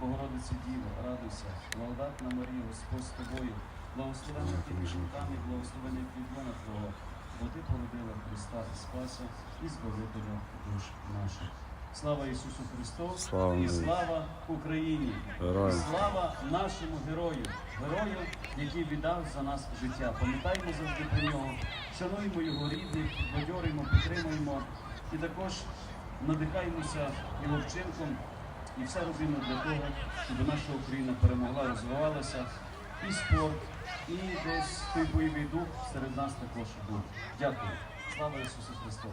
Богородице Діво, радуйся, благодатна Марія, Господь з тобою, благословенна ти між жінками, благословенна плідлона Твого, бо ти породила Христа і Спаса і Збавителя душ наших. Слава Ісусу Христу! Слава і слава Україні! Героям. І слава нашому герою, герою, який віддав за нас життя. Пам'ятаємо завжди про нього, шануємо його рідних, бадьоримо, підтримуємо. І також надихаємося його вчинком і все робимо для того, щоб наша Україна перемогла, розвивалася і спорт, і десь той бойовий дух серед нас також був. Дякую. Слава Ісусу Христу!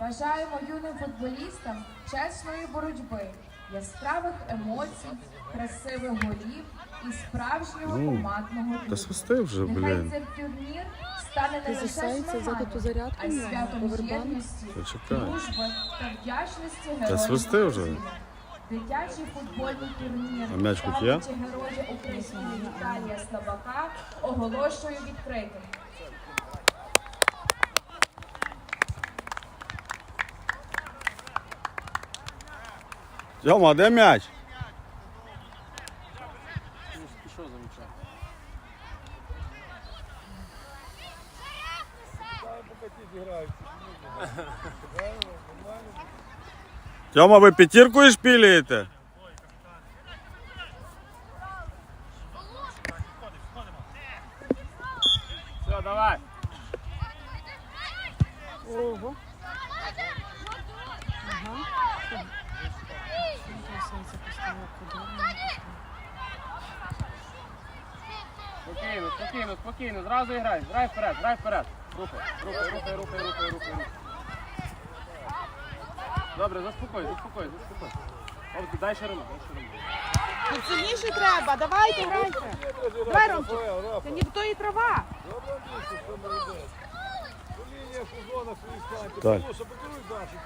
Бажаємо юним футболістам чесної боротьби, яскравих емоцій, красивих голів і справжнього командного Та духу. свисти вже, Нехай цей турнір Ти засяється взяти ту зарядку на повербанк? Почекай. та свисти вже. Дитячий футбольний турнір А м'яч хоч є? героя України Віталія Слабака оголошую відкритим. Тьома, а де м'яч? Пішов замічати. Тьома, ви п'ятіркою шпілюєте? Все, давай. Ого. Ага. Спокійно, спокійно, спокійно. Зразу грай. Грай вперед, грай вперед. Рухай, рухай, рухай, рухай, рухай. Добре, заспокой, заспокой, заспокой. Хлопці, дай ще дай ще рима. Сильніше треба, давайте грайте. Давай, Ромчик. Це не то і трава. Лінія свої станьте. Так. Слушай, покеруй Дашу.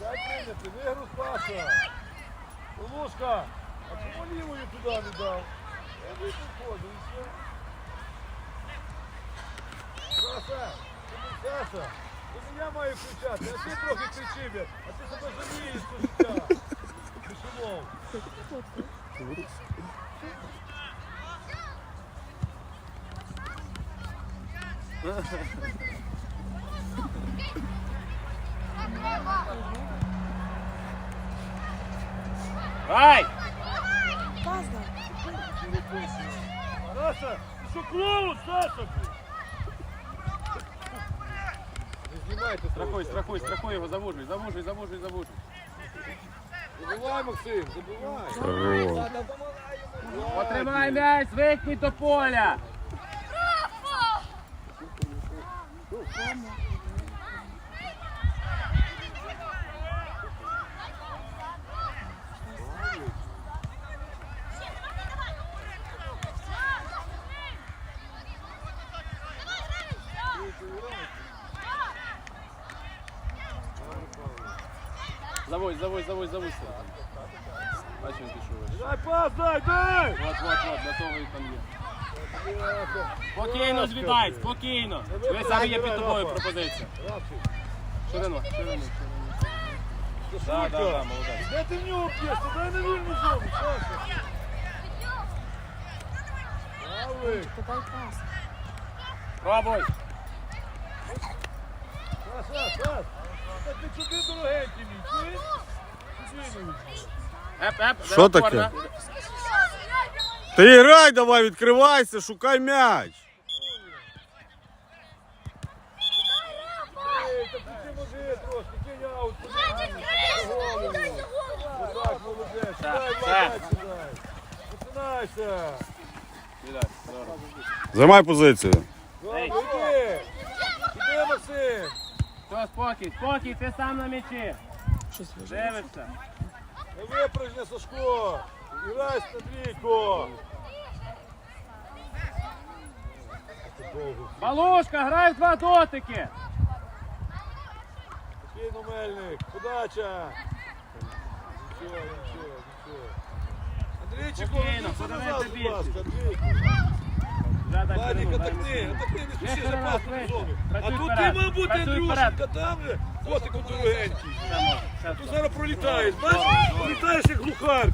Дай прийняти, вигруз Паша. Лушка, а чому лівою туди не дав? Я вийду входу і все. Саша, тобі Саша, тобі я маю кричати, а ти трохи кричи, блядь, а ти себе жалієш до життя. Пішумов. Грай! Пас дай. Саша, ти що клоун, Саша? блядь? Не знімайте Страхуй, страхуй, страхуй його, завужуй, завужуй, завужуй, завужуй. Забивай, Максим, забивай. Здорово. Потримай м'яч, звикніть до поля. Заводь, заводь, заводь, заводь. Він пішов. вище. Дай пас, дай, дай! Вот, вот, вот, для там є. Спокійно звідай, спокійно. Ви самі є під тобою пропозиція. Ширину, ширину. Сашулька, да, да, молодець. Де ти в нього п'єш? Дай на вільну зону, Саша. Правий. Пробуй. Саша, Саш. Ти сюди дорогенький мій, Що таке? Ти грай давай, відкривайся, шукай м'яч. Займай позицію. Іди, Максим. Все, спокій, спокій, ти сам на м'ячі. Щось. Дивишся. Не випрыгни, Сашко. Грай на двійку. Балушка, грай в два дотики. Спокійно, Мельник. Подача. Нічого, нічого, нічого. Андрійчику, Спокійно, подавайте назад, будь більше. Андрійку. Владик, атакни, атакни, не спіши, Ще за раз, пас вище. А тут ти мав бути, там же. Котику дорогенький. Тут зараз пролітаєш, бачиш? Пролітаєш як глухар.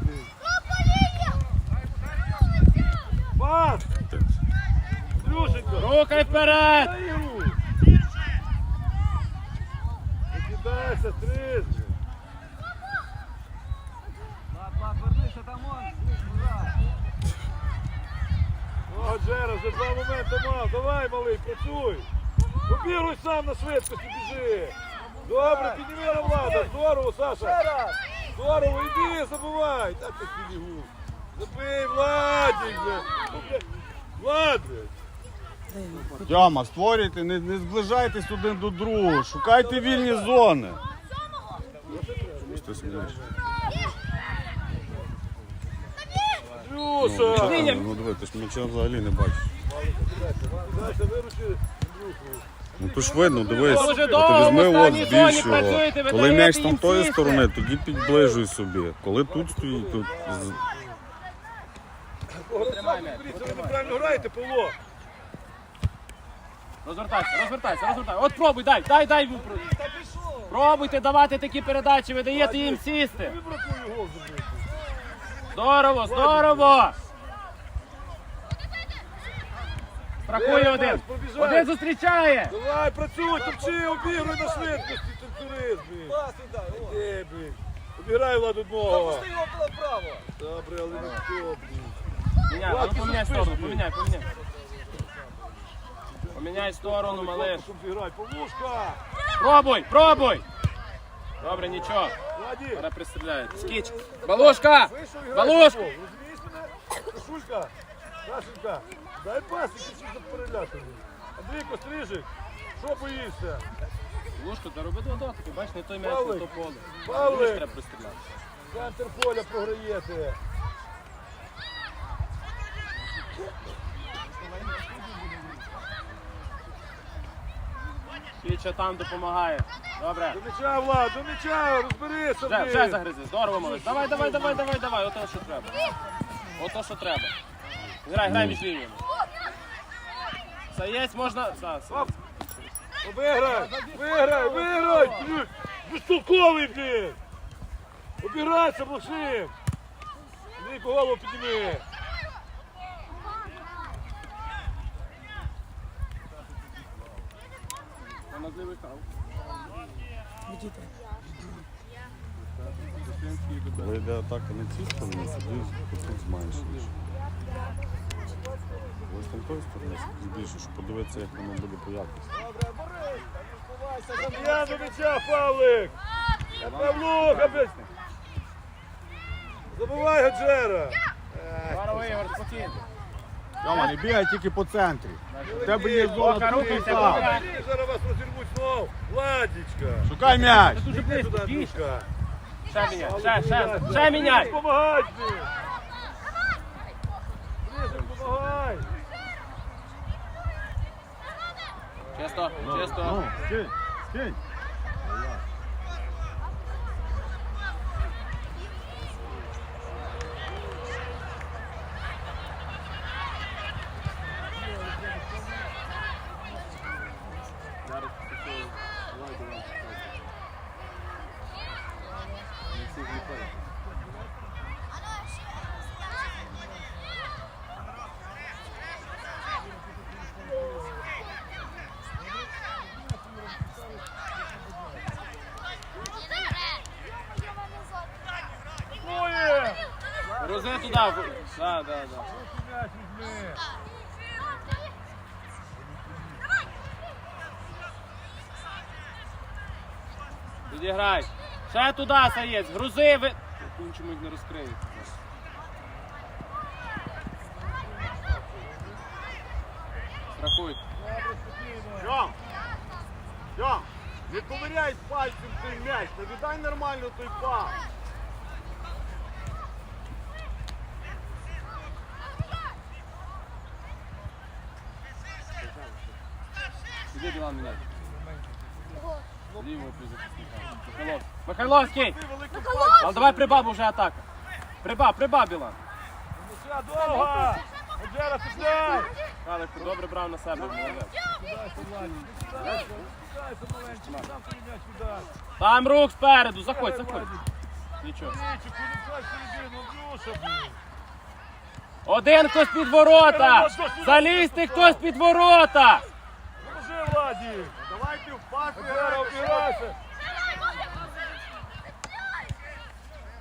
Пас! Андрюшенька! Рухай вперед! Дай йому! Не кидайся, стрижни! О, Джера, вже два моменти мав. Давай, малий, працюй. Побігуй сам на швидкості, біжи. Добре, підніми влада. Здорово, Саша. Здорово, іди, забувай. Так ти філігу. Забий, Владик, бля. Ну, Влад. Створюйте, не, не зближайтесь один до другого, шукайте вільні зони. Що ти смієш? Ну, ну диви, ти ж нічого взагалі не бачиш. Ну то ж видно, дивись. От довго візьми в от останній з зоні більшого. працюєте, ви Коли даєте м'яч там їм тої сісти. сторони, тоді підближуй собі. Коли тут стоїть, з- Дивіться, ви неправильно граєте, Павло. Розвертайся, розвертайся, розвертайся. От пробуй, дай, дай, дай йому. про- Пробуйте давати такі передачі, ви даєте їм сісти. Тобі бракує гол забити. Здорово, здорово! Страхує один. Один зустрічає. Давай, працюй, топчи, обігруй на швидкості, танцюрист, блін. Іди, блін. Обіграй владу одного. Добре, але не то, блін. Міняй, а ну поміняй сторону, поміняй, поміняй. Поміняй сторону, малиш. Павлушка. Пробуй, пробуй! Добре, нічого. Владі. Зараз пристріляють. Скіч. Розумієш мене? Сашулька, Сашенька, дай пас, який щось за переляти. Андрійко, стрижик, що боїшся? Балушка, та роби до дотики, бач, не той м'яч, не то поле. Павлик. Треба пристріляти. Центр поля програєте. Скіча там допомагає. Добре. До м'яча, Влад, до м'яча, розберися, Вже, вже загризи. Здорово, малиш. Давай, давай, давай, давай, давай. Ото що треба. Ото що треба. Грай, грай між лініями. Заєць можна. За, за. Виграй, виграй, виграй. Безтолковий, блін. Обіграйся, Блошим. Андрійко, голову підніми. Понадливий кав. Коли йде атака на цій стороні, тоді тут зменшуєш. Ось там тої сторони збільше, щоб подивитися, як воно буде по якості. Я до м'яча, Павлик. Я Павлуха, блядь. Забувай Гаджера. Здорово, Ігор, спокійно. Тьома, не бігай тільки по центрі. У тебе є зона тут і там. Зараз вас розірвуть знов. Владічка. Шукай м'яч. Дуже близько. Андрюшка. Ще міняй, ще, ще, ще міняй. Помагай. Ближче, помагай. Чисто, Ну, чисто. скинь, скинь. Грузи туди. Да, да, да. Відіграй. Ще туди, Саєць. Грузи ви. Він чомусь не розкриє. Страхуй. Тьом, Тьом, не ковиряй пальцем той м'яч, не віддай нормально той пас. Іди, Білан, міняй. Лівого півзахисника. Михайлов. Михайловський! Але давай прибав уже атака. Приба, приба, Білан. М'яча довга. Гаджера, цепляй. Михайлик, ти добре брав на себе, молодець. Там рух спереду, заходь, заходь. Нічого. Ну. Один хтось під ворота! Залізьте хтось під ворота! Поможи, Давайте в пас обіграйся.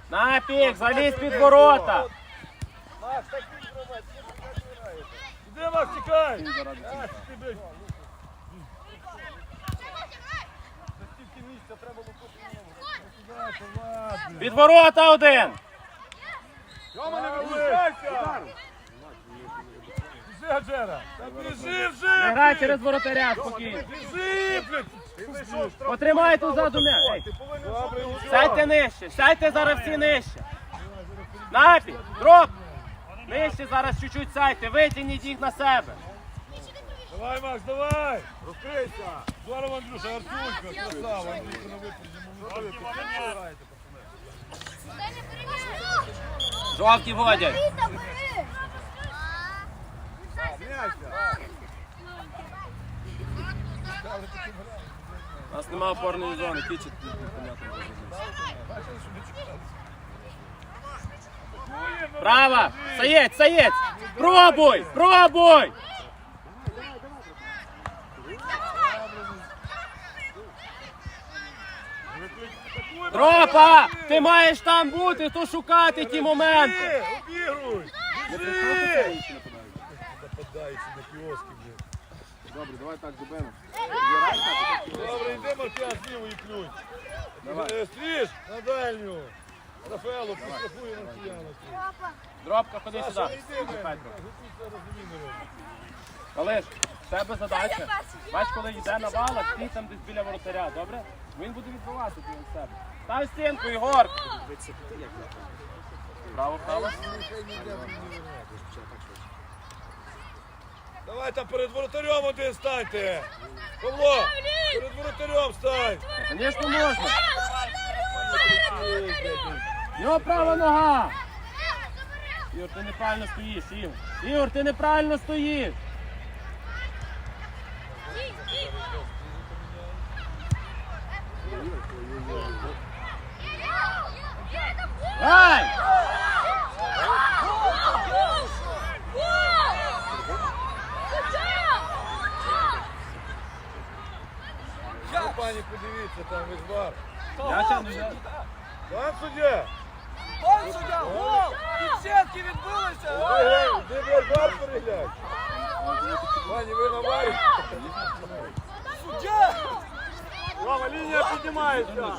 Напік, залізь під ворота! Макс, так він граєш. Іди, Макс, тікай. Ах, ти, блядь. За стільки місця треба. Під ворота один! Йома, не виключайся! Гаджера. Та біжи вже. грай через воротаря, спокійно. Біжи, блядь. Ти зайшов штраф. Потримай тут ззаду м'яч. Сядьте нижче, сядьте зараз всі нижче. Напік, дроп! Нижче зараз чуть-чуть сядьте, витягніть їх на себе. Давай, Макс, давай. Розкрийся! Здорово, Андрюша, Артурка, красава. Андрюша на випереді, молодець. Ви граєте, пацани. Жовті водять. У нас немає опорної зони, тічить непонятно. Право! Саєць, саєць! Пробуй! Пробуй! Тропа! Ти маєш там бути, то шукати ті моменти. Обігруй. Біжи. Нападаючи на кіоски. Добре, давай так зробимо. Добре, йди, Маркіан, зліво і клюнь. Е, Стріж на дальню. Рафаелу, підстрахує Маркіяна. Дробка, ходи сюди. Калиш, в тебе задача. Бач, коли йде на валах, стій там десь біля воротаря, добре? Він буде відбивати біля себе. Став стінку, Ігор! Право, право. Давай там перед воротарем один станьте. Павло, перед воротарем стань. Звісно, можна. Його права нога. Ігор, ти неправильно стоїш, Ігор. Ігор, ти неправильно стоїш. пані, подивіться, там весь бар. Я ще не взяв. Пан суддя. Пан суддя, гол! Підсетки відбулися! Де блядь, бар переглянь. Пані, ви на барі? Суддя! Йома, лінія піднімається!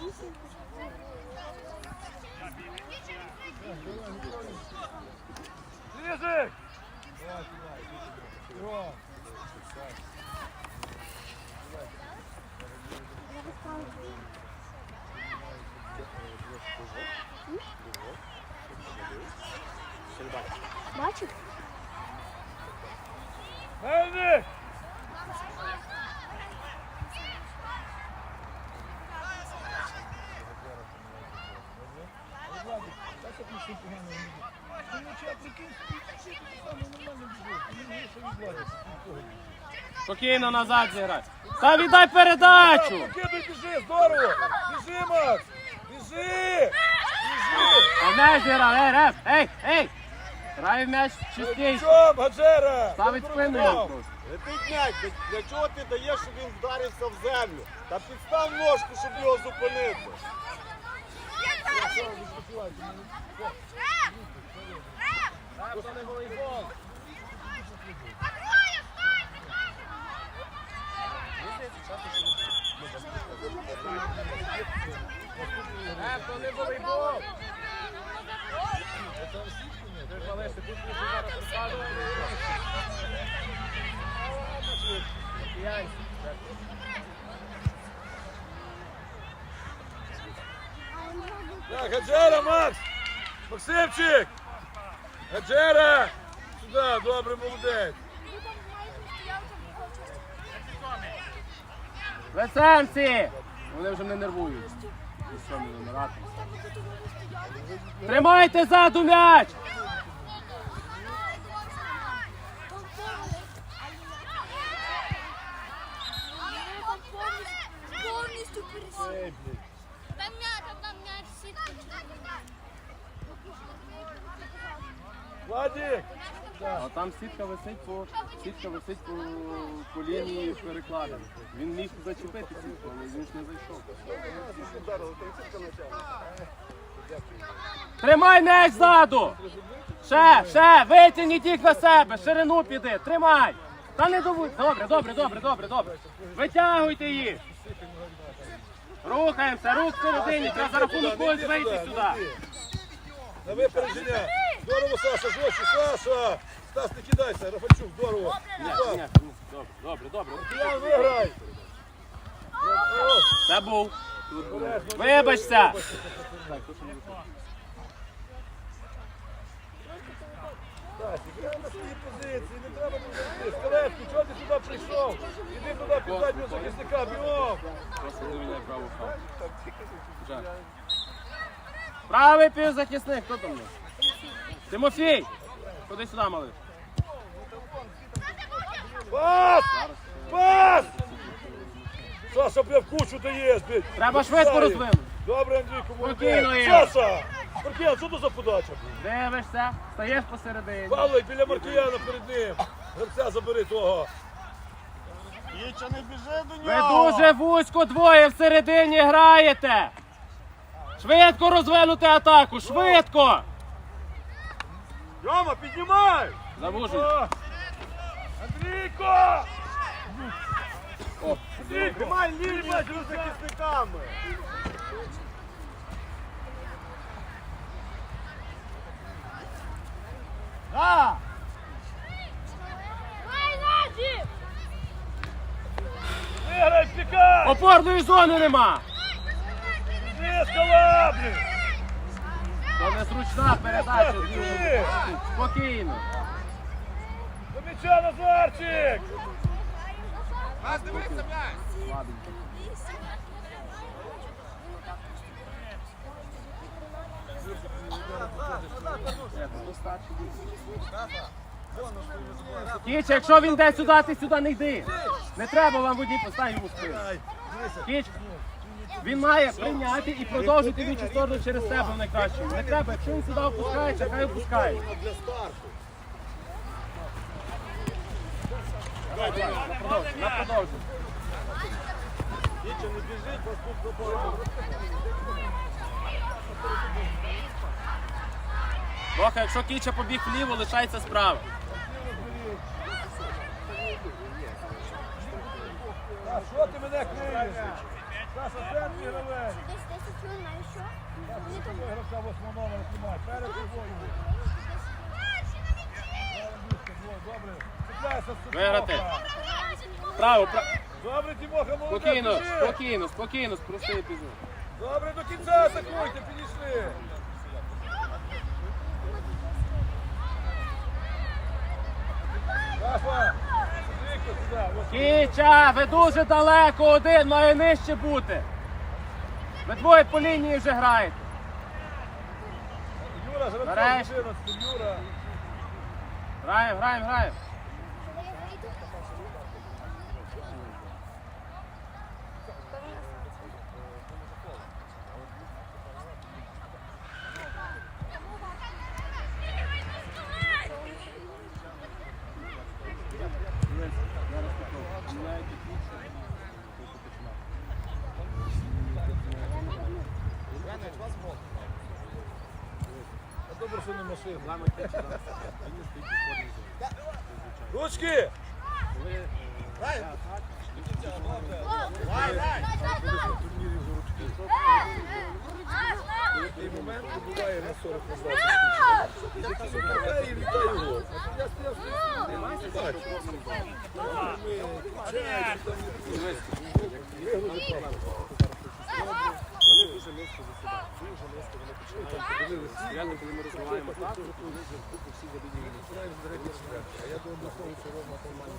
Рижик! Ближе! Бачиш? Мельник! Так, як ми ще погано не Спокійно назад зіграй. Та віддай передачу. Кидай, біжи, здорово! Біжи, Макс! Біжи! Біжи! А м'яч зіграв, ей, реф, ей, ей. Грає в м'яч чистіше. Чом, Гаджера? Ставить спину його просто. Летить м'яч, Для- для чого ти даєш, щоб він вдарився в землю? Та підстав ножку, щоб його зупинити. Так, Гаджера, Макс! Максимчик! Гаджера! Сюди, добре, молодець. Весенці! Вони вже не нервують. Тримайте ззаду м'яч! Повністю пересів. Там м'яч, там м'яч сітка. Владик! А там сітка висить по сітка висить по, по лінії перекладу. Він міг зачепити сітку, але він ж не зайшов. Тримай м'яч ззаду! Ще, ще, витягніть їх на себе, ширину піди, тримай! Та не доводь. Добре, добре, добре, добре, добре. Витягуйте їх! Рухаємося, рух всередині, треба за рахунок когось вийти сюди. На випередження! Здорово, Саша, жорстче, Саша! Стас, не кидайся, Рафальчук, здорово! Ні, Стас, ні, ні, добре, добре, добре. Ян, виграй! О, Це був. обережно. Вибачся! Стасик, грай на своїй позиції, не треба тут завжди. Чого ти сюди прийшов? Іди туди, піддай мені захисника, бігом! Просто довільняє праву хату. Правий півзахисник, хто там? є? Тимофій! Ходи сюди, малий. Пас! Пас! Саша, бля, в кучу даєш, блядь. Треба швидко розвинути. Добре, Андрійку, Спокійно, молодець. Саша! Маркіян, що то за подача? Дивишся, стаєш посередині. Павлик, біля Маркіяна перед ним. Гравця забери того. Їча, не біжи до Ви нього. дуже вузько двоє всередині граєте. Швидко розвинути атаку, швидко! Йома, піднімай! Завужуй. О! Андрійко! О, Тримай лінію з захисниками. А! Виграй, пікай! Опорної зони нема. Ти скала, То незручна передача. Спокійно. До м'яча, Назарчик! Кіч, якщо він йде сюди, ти сюди не йди. Не треба вам водій поставити йому спину. Кіч, він має прийняти і продовжити іншу сторону через себе в найкращому. Не треба, якщо він сюди опускається, хай опускає. Давай, на продовження. Їча, не біжить, вас тут заборона. Трохи, якщо Кіча побіг вліво, лишається справа. Що ти мене криєш? Саша, центр гравець. Десь 10 хвилин, а що? Вони там Гравця восьмого номера знімай. Перед тобою. Добре. Степанка. Виграти. Право, право. Добре, Тимоха, молодець. Спокійно, біжи. спокійно, спокійно, спрости епізод. Добре, до кінця атакуйте, підійшли. Ось. Кіча, ви дуже далеко, один має нижче бути. Ви двоє по лінії вже граєте. Юра, зараз Нарешті. 14, Юра. Граємо, граємо, граємо. Добре, що не машина. Ручки! Такий момент буває на 40 назад. І вітає його. Я стояв, не бачу. Вигрузить дуже низько засідають. Дуже низько вони починають. Реально, коли ми розвиваємо то вони вже всі забіді. Починаємо з дерев'я стріляти. А я думаю, до того, що Рома нормально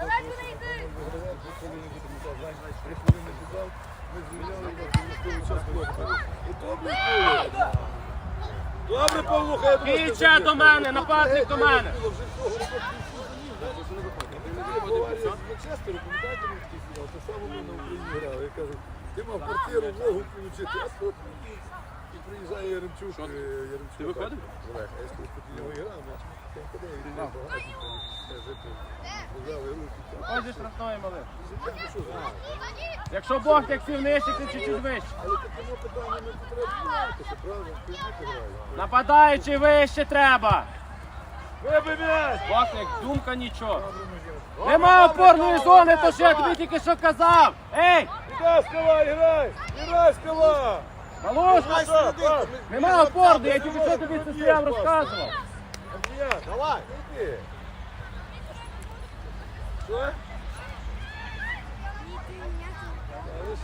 давай йди. Ми час. І то. Добре, Павлуха, я думаю, до мене, нападник до мене. було вже всього роботи Манчестеру, пам'ятаєте, він такий фінал? Те саме ми на Україні грали. Я кажу, ти мав квартиру, вогу включити, а тут і приїжджає Яремчук. е, Яремчук. Ти виходив? Олег, а я колись проти нього грав, там куди руки. Ось зі штрафної. Ну, що знаєш? Якщо Бог як сів нижче, ти чуть-чуть вище. Але не треба? Ти грають. Вище треба. Вибий м'яч! Бог як думка нічого. Нема опорної зони, то що я тобі тільки що казав. Ей, Скала, грай! Грай, скала! Пас! нема опорної, я тільки що тобі це стояв розказував. Давай! Іди! Що?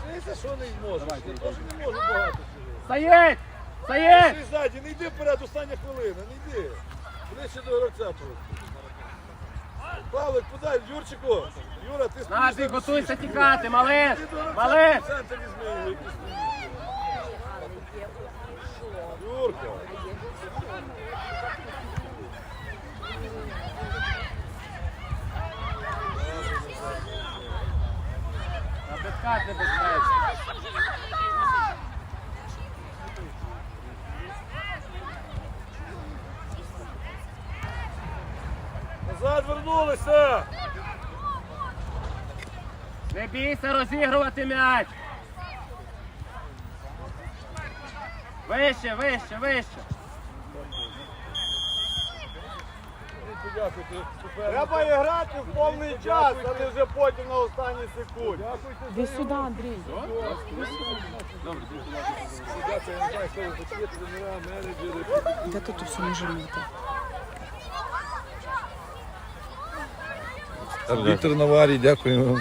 Лишися, що не зможеш. Теж не можу багато сьогодні. Стоїть! Стоїть! Ти ззаді, не йди вперед, остання хвилина, не йди. Ближче до гравця просто. Павлик, подай, Юрчику. Юра, ти Набіг, готуйся тікати, малиш! Малиш! Центр візьми якийсь. Юрка. На безкат небезпечно. Назад вернулися. Не бійся розігрувати м'яч. Вище, вище, вище. Треба грати в повний час, а не вже потім на останній секунді. Іди сюди, Андрій. Дякую, ви тренера, менеджери. Де тут все може бути? Віктор Наварій, дякую.